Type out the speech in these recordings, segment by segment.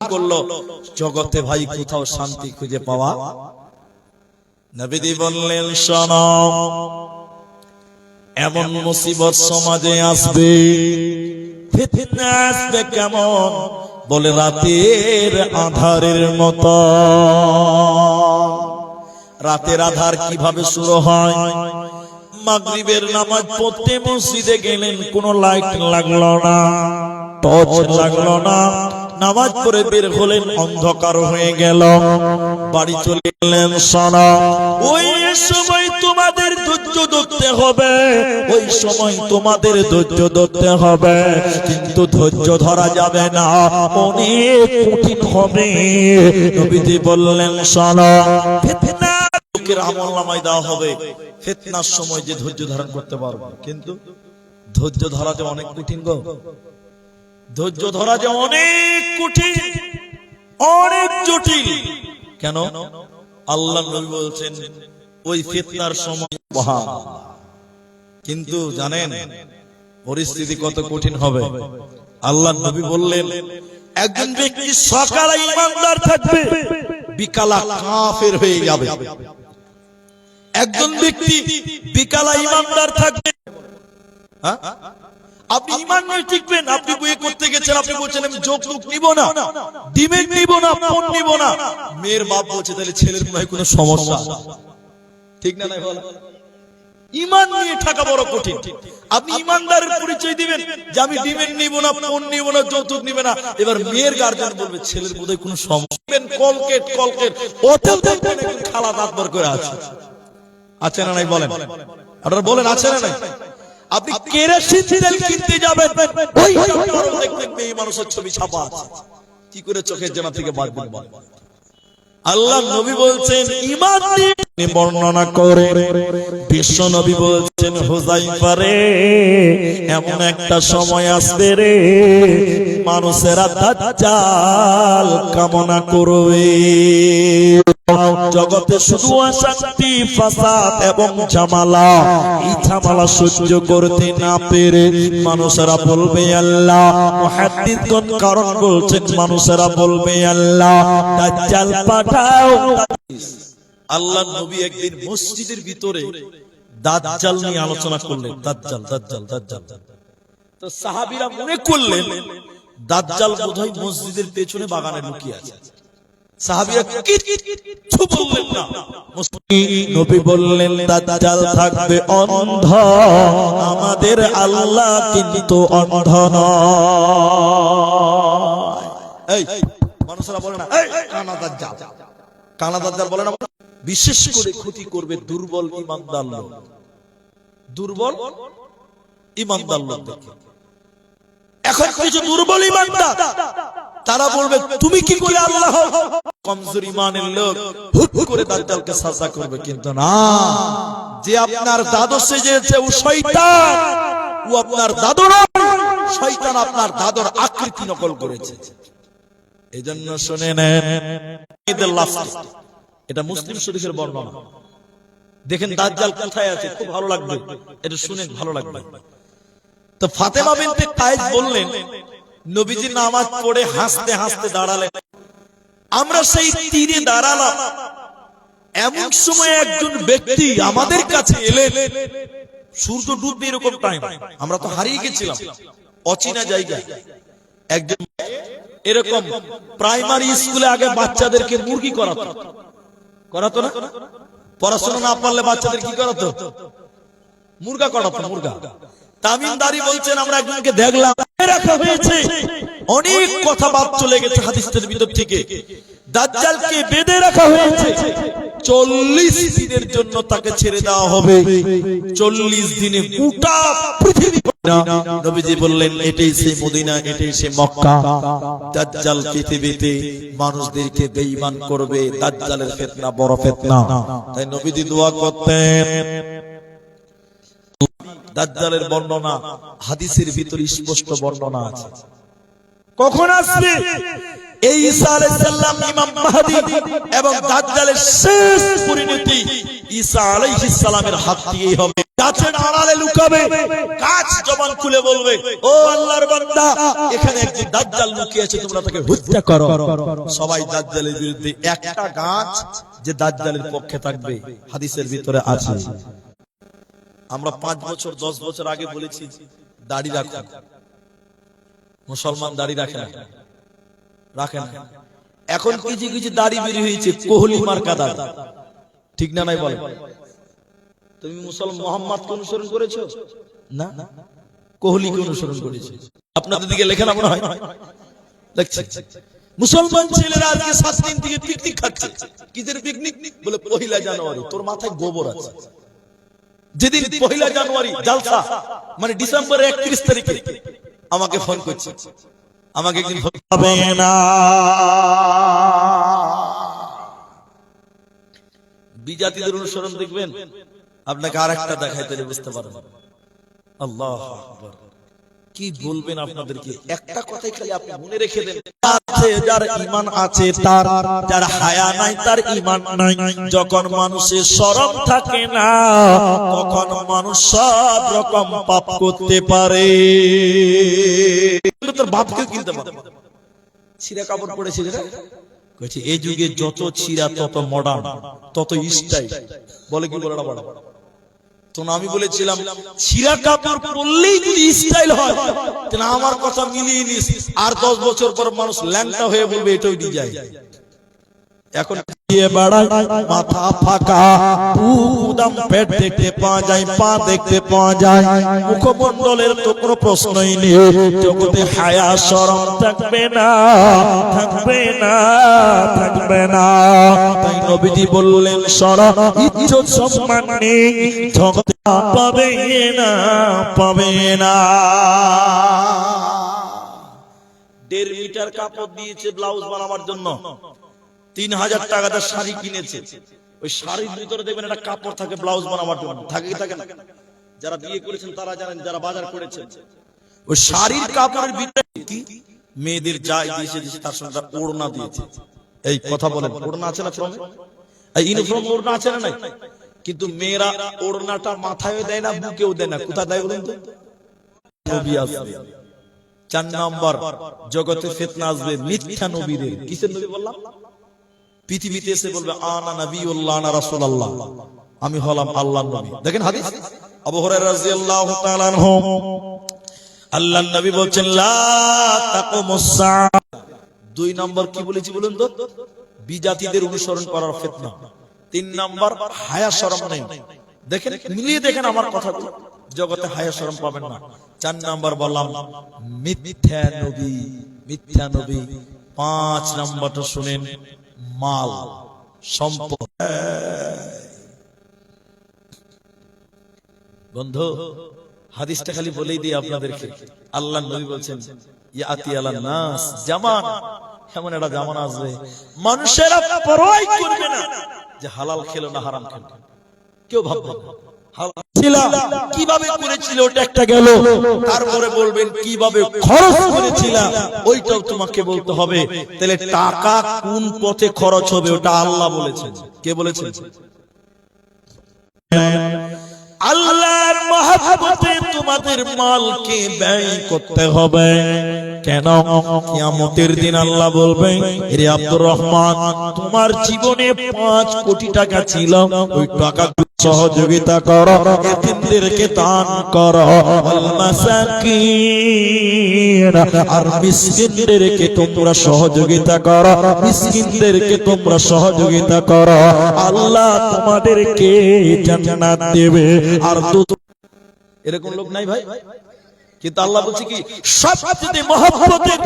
করল, জগতে ভাই কোথাও শান্তি খুঁজে পাওয়া? নবীদি বললেন, শোনো, এমন মুসিবত সমাজে আসবে আসবে কেমন? বলে রাতের আধারের মতো। রাতের আধার কীভাবে শুরু হয়? নামাজ পড়তে মসজিদে গেলেন, কোনো লাইট লাগল না, টর্চ লাগল না নামাজ পড়ে বের হলেন, অন্ধকার হয়ে গেল। বাড়ি চলে গেলেন সানা ওই সময় তোমাদের ধৈর্য ধরতে হবে। ওই সময় তোমাদের ধৈর্য ধরতে হবে। কিন্তু ধৈর্য ধরা যাবে না। অনেক কঠিন হবে। নবীজি বললেন সানা লোকের আমল নামায় দেওয়া হবে। ফেতনার সময় যে ধৈর্য ধারণ করতে পারবে। কিন্তু ধৈর্য ধরা যে অনেক কঠিন গো। ধৈর্য ধরা যে অনেক কঠিন, অনেক জটিল। কেন? আল্লাহ বলছেন, ওই ফেতনার সময় কিন্তু জানেন, পরিস্থিতি কত কঠিন হবে। আল্লাহ নবী বললেন, একজন ব্যক্তি সকালে ইমানদার থাকবে, বিকালা কাফের হয়ে যাবে। একজন ব্যক্তি বিকালা ইমানদার থাকবে। হ্যাঁ? আপনি ইমান নয় টিকবেন, আপনি বইয়ে করতে গেছেন, আপনি বলছেন, আমি যোগ মুখ নিব না, ডিমের নিব না, ফোন নিব না। মেয়ের বাপ বলছে, তাহলে ছেলের মনে কোনো সমস্যা। ঠিক না নাই, বলা? ইমান নিয়ে থাকা বড় কঠিন। আপনি ইমানদারের পরিচয় দিবেন যে, আমি ডিমের নিব না, ফোন নিব না, যৌতুক নিবে না। এবার মেয়ের গার্জেন বলবে, ছেলের বোধহয় কোনো সমস্যা কলকেট কলকেট ওতেও দেখবেন খালা বার করে আছে? আছে না নাই, বলেন? আপনারা বলেন, আছে না নাই? আপনি কেরোসিন তেল কিনতে যাবেন? ওই দেখতে এই মানুষের ছবি ছাপা আছে। কি করে চোখের জানা থেকে বলেন? আল্লাহ নবী বলছেন ইমান বর্ণনা করে। বিশ্ব নবী বলছেন হুজাইফারে এমন একটা সময় আসবে রে মানুষেরা দাজ্জাল কামনা করবে। জগতে শুধু অশান্তি, ফাসাদ এবং ঝামেলা, এই ঝামেলা সহ্য করতে না পেরে মানুষেরা বলবে আল্লাহ। মুহাদ্দিসগণ কারণ বলছেন, মানুষেরা বলবে আল্লাহ, দাজ্জাল পাঠাও। আল্লাহ নবী একদিন মসজিদের ভিতরে দাজ্জাল নিয়ে আলোচনা করলেন, দাজ্জাল দাজ্জাল দাজ্জাল। তো সাহাবীরা মনে করলেন দাজ্জাল বোধহয় মসজিদের পেছনে বাগানে লুকিয়ে আছে। আমাদের আল্লাহ কিন্তু অন্ধ মানুষরা বলে না কানা দাজ্জাল। বলে না, বিশেষ করে ক্ষতি করবে দুর্বল ইমানদার লোক। দুর্বল ইমানদার লোক দেখে। এখন কিছু দুর্বল ইমানদার তারা বলবে তুমি কি করে আল্লাহ কমজোর ইমানের লোক হুট করে দাজ্জালকে সাজা করবে কিন্তু না। যে আপনার দাদু সেজেছে ও শয়তান। ও আপনার দাদু নয় শয়তান আপনার দাদুর আকৃতি নকল করেছে। এই জন্য শুনে নেন এটা মুসলিম শরীফের বর্ণনা। দেখেন দাজ্জাল কোথায় আছে? খুব ভালো লাগবে। এটা শুনে ভালো লাগবে। তো ফাতেমা বিনতে কায়েস বললেন, নবীজি নামাজ পড়ে হাসতে হাসতে দাঁড়ালেন। আমরা সেই তীরে দাঁড়ালাম। এমন সময় একজন ব্যক্তি আমাদের কাছে এলেন। সূর্য ডুববে এরকম টাইম আমরা তো হারিয়ে গেছিলাম। অচেনা জায়গায়। একজন এরকম প্রাইমারি স্কুলে আগে বাচ্চাদেরকে মুরগি করাতো। করাতো না? পড়াশোনা না পারলে বাচ্চাদের কি করাতো? মুরগা করাতো, মুরগা। চল্লিশ দিনের জন্য তাকে ছেড়ে দেওয়া হবে। চল্লিশ দিনে গোটা পৃথিবী বললেন, এটাই সেই মদিনা, এটাই মক্কা। দাজ্জাল পৃথিবীতে মানুষদেরকে বেঈমান করবে। দাজ্জালের ফিতনা বড় ফিতনা। তাই নবীজি দোয়া করতেন। দাজ্জালের বর্ণনা হাদিসের ভিতরে স্পষ্ট বর্ণনা আছে। কখন আসবে? এই ঈসা আলাইহিস সালাম ইমাম মাহদি এবং দাজ্জালের শেষ পরিণতি ঈসা আলাইহিস সালামের হাত দিয়েই হবে। গাছের আড়ালে লুকাবে গাছ জবান খুলে বলবে ও আল্লাহর বান্দা এখানে একজন দাজ্জাল লুকিয়ে আছে তোমরা তাকে হত্যা করো। সবাই দাজ্জালের বিরুদ্ধে একটা গাছ যে দাজ্জালের পক্ষে থাকবে হাদিসের ভিতরে আছে। আমরা পাঁচ বছর, দশ বছর আগে বলেছি, দাড়ি রাখুন মুসলমান দাড়ি রাখে না। রাখে না। এখন কিছু কিছু দাড়ি বেরিয়ে হয়েছে, কোহলি মার্কা দাড়ি। ঠিক না নাই বলে? তুমি মুসলমান মোহাম্মদ কে অনুসরণ করেছ? না। কোহলি কে অনুসরণ করেছে। আপনাদের দিকে লেখা না হয়? দেখছি মুসলমান ছেলেরা আজকে সাত দিন থেকে পিকনিক খাচ্ছে। কিসের পিকনিক বলে, পহিলা জানুয়ারি। তোর মাথায় গোবর আছে। যেদিন পহিলা জানুয়ারি জালসা মানে ডিসেম্বরের একত্রিশ তারিখে আমাকে ফোন করছে। আমাকে একদিন ফোন হবে না। বিজাতিদের অনুসরণ দেখবেন? আপনাকে আর একটা দেখাইতে বুঝতে পারবেন। আল্লাহ আকবার। কি বলবেন আপনাদেরকে? একটা কথাই খালি আপনি মনে রেখে দেন। যার ইমান আছে তার যার হায়া নাই তার ইমান নাই। যখন মানুষের থাকে না তখন মানুষ সব রকম পাপ করতে পারে। তোর বাপকেও কিনতে পারে ছিঁড়া কাপড় পড়েছে এই যুগে যত ছিঁড়া তত মডার্ন তত স্টাইল বলে কি বলে না বলে? তো আমি বলেছিলাম ছিঁড়া কাপড় পরলেই যদি স্টাইল হয়, তাহলে আমার কথা মিলিয়ে নিস। আর দশ বছর পর মানুষ ল্যাংটা হয়ে বলবে এটাই ডিজাইন এখন দিয়ে বেড়ায়, মাথা ফাঁকা। পেট দেখতে পাওয়া যায়, পা দেখতে পাওয়া যায়। মুখমণ্ডলের তো কোনো প্রশ্নই নেই। জগতে হায়া, শরম থাকবে না থাকবে না থাকবে না। তাই নবীজি বললেন, শরম, ইজ্জত, সম্মান নেই। জগতে পাবে না পাবে না। দেড় মিটার কাপড় দিয়েছে ব্লাউজ বানাবার জন্য। তিন হাজার টাকাতে শাড়ি কিনেছে। ওই শাড়ির ভিতরে দেখবেন একটা কাপড় থাকে, ব্লাউজ বানাবার জন্য। থাকে থাকে না। যারা বিয়ে করেছেন, তারা জানেন, যারা বাজার করেছেন। ওই শাড়ির কাপড়ের ভিতরে কি? মেয়েদের যাই দিয়েছে, তার সঙ্গে ওড়না দিয়েছে। এই কথা বলেন, ওড়না আছে না ফ্রমে? এই ইউনিফর্ম ওড়না আছে না নাই? কিন্তু মেয়েরা ওড়নাটা মাথায় দেয় না, বুকেও দেয় না। কোথা দেয় বলেন তো? নবী আসবে। চার নম্বর, জগতে ফেতনা আসবে, মিথ্যা নবীদের। কিসের নবী বললাম? পৃথিবীতে এসে বলবে, আনা নবীউল্লাহ আনা রাসূলুল্লাহ। আমি হলাম আল্লাহর নবী। দেখেন হাদিস? আবু হুরায়রা রাদিয়াল্লাহু তাআলা নবী বলছেন দুই নম্বর কি বলেছি বলুন বিজাতিদের অনুসরণ করার তিন নম্বর, হায়া নেই। দেখেন, মিলিয়ে দেখেন আমার জগতে হায়া শরম পাবেন না। চার নম্বর বললাম নবী, মিথ্যা নবী। পাঁচ নম্বরটা শুনেন। মাল, সম্পদ। বন্ধু, হাদিসটা খালি বলেই দিই আপনাদেরকে। আল্লাহ নবী বলছেন ইয়াতি আলান নাস, জামান। এমন একটা জামান আসবে। মানুষেরা পরোয়াই করবে না যে হালাল খেলো না হারাম খেলো। কেউ ভাববে না। কীভাবে করেছিল ওটা একটা গেল। তারপরে বলবেন, কীভাবে খরচ ওইটাও তোমাকে বলতে হবে। তাহলে টাকা কোন পথে খরচ হবে, ওটা আল্লাহ বলেছেন। কে বলেছেন? আল্লাহর মহাব্বতে তোমাদের মালকে ব্যয় করতে হবে। কেন? কিয়ামতের দিন আল্লাহ বলবে রে আব্দুর রহমান, তোমার জীবনে পাঁচ কোটি টাকা ছিল, ওই টাকা সহযোগিতা করো, এতিমদেরকে দান করো। আর মিসকিনদেরকে তোমরা সহযোগিতা করো, মিসকিনদেরকে তোমরা সহযোগিতা করো। আল্লাহ তোমাদেরকে জান্নাত দেবে। আর এরকম লোক নাই ভাই? কিন্তু আল্লাহ বলছে কি সবচেয়ে মহব্বতের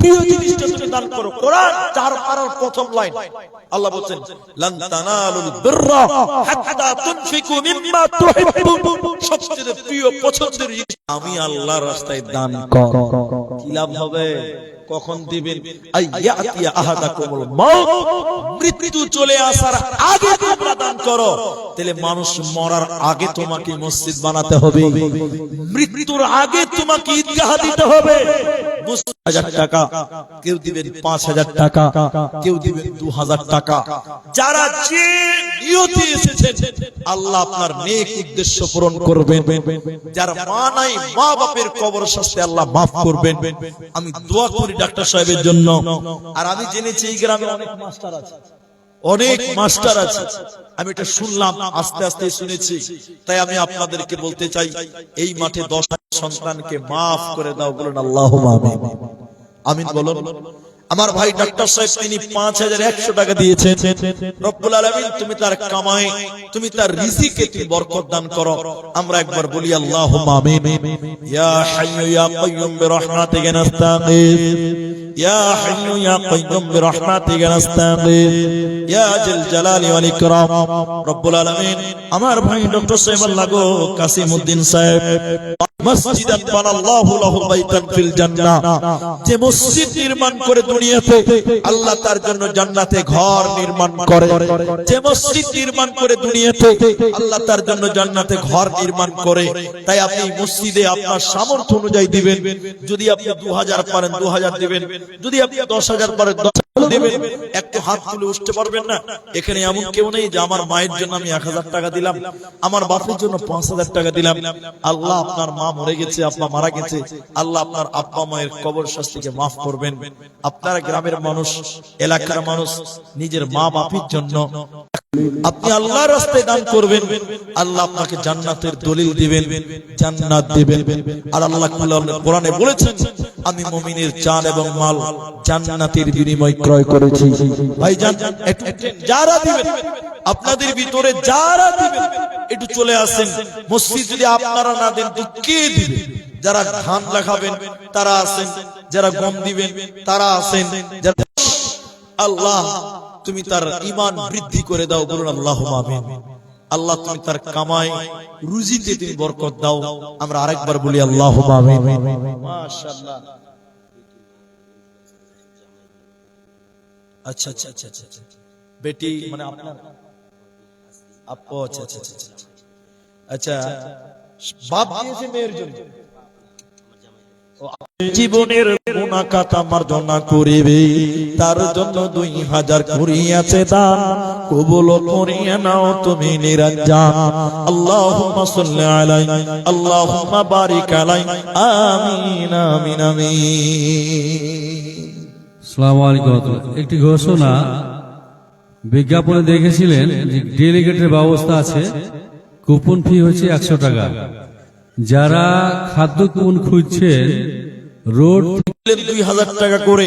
প্রিয় জিনিসটা তুমি দান করো কোরআন চার পারার প্রথম লাইন। আল্লাহ বলছেন লান তানালুল বিররা হাত্তা তুনফিকু মিম্মা তুহিব্বুন সবচেয়ে প্রিয় পছন্দের জিনিস আমি আল্লাহর রাস্তায় দান কর কি লাভ হবে? কখন দিবেন? আইয়াতিয়া আহাদাকুমুল মাউত। মৃত্যু চলে আসার আগে তোমরা করো, তাহলে মানুষ মরার আগে তোমাকে মসজিদ বানাতে হবে। মৃত্যুর আগে তোমাকে ঈদগাহ দিতে হবে। আমি দোয়া করি ডাক্তার সাহেবের জন্য। আর আমি জেনেছি এই গ্রামে অনেক মাস্টার আছে। অনেক মাস্টার আছে। আমি এটা শুনলাম আস্তে আস্তে শুনেছি। তাই আমি আপনাদেরকে বলতে চাই এই মাঠে দশ সন্তানকে মাফ করে দাও বলুন আল্লাহ আমিন বলুন। আমার ভাই ডাক্তার সাহেব তিনি পাঁচ হাজার একশো টাকা দিয়েছেন। রব্বুল আলমিন তুমি তার কামাই তুমি তার রিজিকে তুমি বরকত দান করো। আমরা একবার বলি আল্লাহ আমিন। ইয়া হাইয়্যু ইয়া কাইয়্যুম বিরহমাতিকা নাস্তাগীথ বিরহমাতিকা নাস্তাগীথ ইয়া জিল জালালি ওয়াল ইকরাম। রব্বুল আলামিন, আমার ভাই ডক্টর সাহেব আল্লাহ গো কাসিমউদ্দিন সাহেব, মসজিদান বানাল্লাহু লাহু বাইতান ফিল জান্নাহ। যে মসজিদ নির্মাণ করে দুনিয়াতে আল্লাহ তার জন্য জান্নাতে ঘর নির্মাণ করে। যে মসজিদ নির্মাণ করে দুনিয়াতে আল্লাহ তার জন্য জান্নাতে ঘর নির্মাণ করে। তাই আপনি মসজিদে আপনার সামর্থ্য অনুযায়ী দিবেন। যদি আপনি দু হাজার পারেন দু হাজার দিবেন। যদি আপনি দশ হাজার পারেন দশ দিবেন, একটু হাত তুলে উঠতে পারবেন না। এখানে এমন কেউ নেই যে আমার মায়ের জন্য আমি এক হাজার টাকা দিলাম, আমার বাপের জন্য পাঁচ হাজার টাকা দিলাম। আল্লাহ আপনার মা মরে গেছে, আপনার মারা গেছে, আল্লাহ আপনার আব্বা মায়ের কবর শাস্তিকে মাফ করবেন। আপনার গ্রামের মানুষ, এলাকার মানুষ, নিজের মা বাপের জন্য আপনি আল্লাহর রাস্তায় দান করবেন, আল্লাহ আপনাকে জান্নাতের দলিল দিবেন, জান্নাত দিবেন। আর আল্লাহ কোরআনে বলেছেন, আমি মুমিনের চান এবং মাল জান্নাতের বিনিময় ক্রয় করেছি। ভাই যারা দিবেন, আপনাদের ভিতরে যারা দিবেন, একটু চলে আসেন। মসজিদ যদি আপনারা না দেন, তো কে দিবে? যারা ধান লাগাবেন, তারা আছেন যারা গম দিবেন, তারা আছেন যারা আল্লাহ তুমি তার ইমান বৃদ্ধি করে দাও বলুন আল্লাহ আল্লাহ, তুমি তার কামাই, রুজিতে তুমি বরকত দাও। আমরা আরেকবার বলি আল্লাহ আমিন। মাশাআল্লাহ। আচ্ছা আচ্ছা আচ্ছা আচ্ছা আচ্ছা। বেটি মানে আপনার? আপু আচ্ছা আচ্ছা আচ্ছা আচ্ছা। আচ্ছা বাপ দিয়েছে মেয়ের জন্য। জীবনের গুণাকাত মার্জনা করিবে। তার জন্য দুই হাজার করিয়াছে দান। কবুল করিয়া নাও, তুমি নিরঞ্জন আল্লাহুম্মা সাল্লি আলাই আল্লাহুম্মা আমিন আমিন একটি ঘোষণা বিজ্ঞাপনে দেখেছিলেন যে ডেলিগেটের ব্যবস্থা আছে। কুপন ফি হচ্ছে একশো টাকা। যারা খাদ্য কুপন খুঁজছেন রোড দুই হাজার টাকা করে।